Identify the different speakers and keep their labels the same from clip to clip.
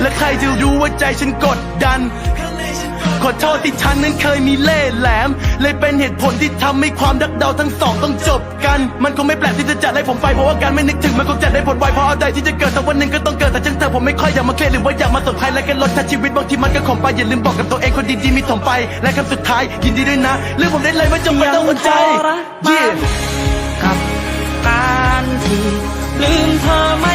Speaker 1: และใครจะรู้ว่าใจฉันกดดัน ขอโทษที่ฉันนั้นเคยมีเล่ห์แหลม เลยเป็นเหตุผลที่ทำให้ความรักเราทั้งสองต้องจบกัน มันคงไม่แปลกที่จะจัดให้ผมไปเพราะว่าการไม่นึกถึงมันคงจะได้ผลไวเพราะอะไรที่จะเกิดแต่วันหนึ่งก็ต้องเกิดแต่จังเธอผมไม่ค่อยอยากมาเครียดหรือว่าอยากมาสนภัยและกันลดทัชีวิตบางทีมันก็ขมไปอย่าลืมบอกกับตัวเองคนดีๆมีถมไป และคำสุดท้ายยินดีด้วยนะเรื่องผมได้เลยว่าจะไม่ต้องหัวใจ
Speaker 2: ยังทรมาน
Speaker 1: yeah
Speaker 2: กับการที่ลืมเธอไม่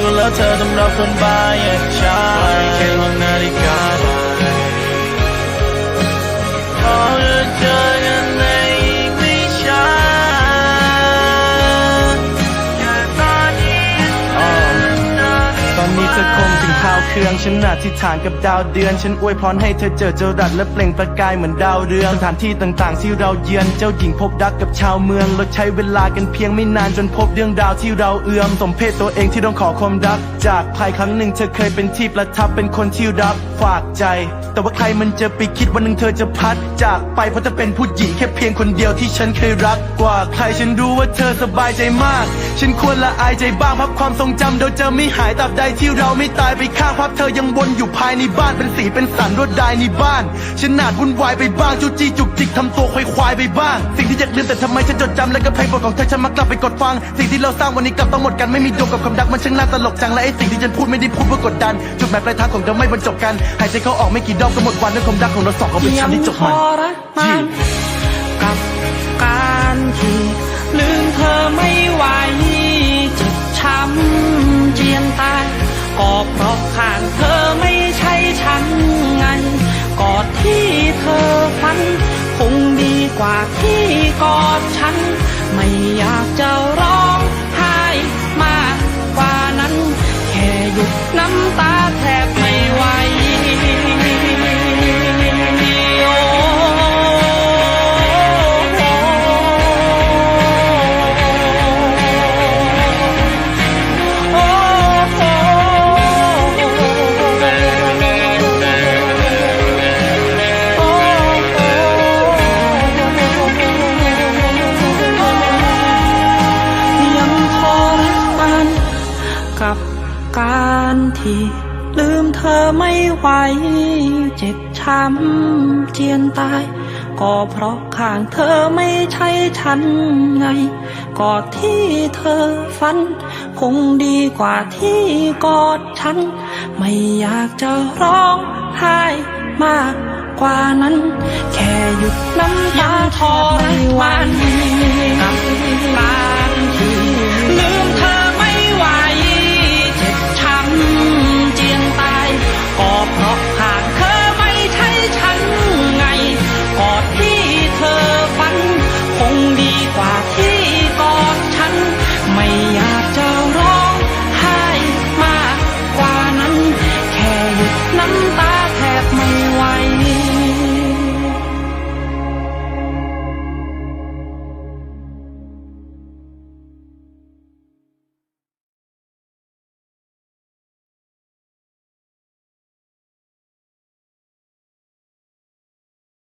Speaker 1: ดีที่สุดแล้วเธอต้องรับคนบ้าอย่างฉันแค่มองนาฬิกา เครื่องฉันอธิษฐานกับดาวเดือน ฉันอวยพรให้เธอเจอเจรัดและเปล่งประกายเหมือนดาวเรืองสถานที่ต่างๆ ที่เราเยือนเจ้าหญิงพบรักกับชาวเมืองเราใช้เวลากันเพียงไม่นานจนพบเรื่องราวที่เราเอื้อมสมเพศตัวเองที่ต้องขอความรัก จากภายครั้งหนึ่งเธอเคยเป็นที่ประทับเป็นคนที่รับฝากใจ แต่ว่าใครมันจะไปคิดวันหนึ่งเธอจะพัด จากไปเพราะจะเป็นผู้หญิงแค่เพียงคนเดียวที่ฉันเคยรักกว่าใครฉันรู้ว่าเธอสบายใจมาก ฉันควรละอายใจบ้างพับความทรงจำเดี๋ยวจะไม่หายตราบใดที่เราไม่ตายไปข้างพับเธอยังวนอยู่ภายในบ้านเป็นสีเป็นสันรวดลายในบ้านฉันนาดวุ่นวายไปบ้างจูจี้จุกจิกทำตัวควายควายไปบ้าง สิ่งที่อยากลืมแต่ทำไมฉันจดจำและก็เพลงบทของเธอฉันมักกลับไปกดฟัง สิ่งที่เราสร้างวันนี้กลับต้องหมดกันไม่มีดวงกับความรักมันช่างน่าตลกจังและไอ้สิ่งที่ฉันพูดไม่ได้พูดเพื่อกดดันจุดหมายปลายทางของเราไม่บรรจบกันหายใจเข้าออกไม่กี่ดอกก็หมดวันด้วยความรักของเราสองก็เป็นฉันที่จบมัน
Speaker 2: ยังทรมานกับการที่ลืมเธอไม่ไหว ไม่อยากจะร้อ กับการที่ลืมเธอไม่ไหว เจ็บช้ำเจียนตาย ก็เพราะข้างเธอไม่ใช่ฉันไง กอดที่เธอฝัน คงดีกว่าที่กอดฉัน ไม่อยากจะร้องไห้มากกว่านั้น แค่หยุดน้ำตาทอไม่หวันกับกา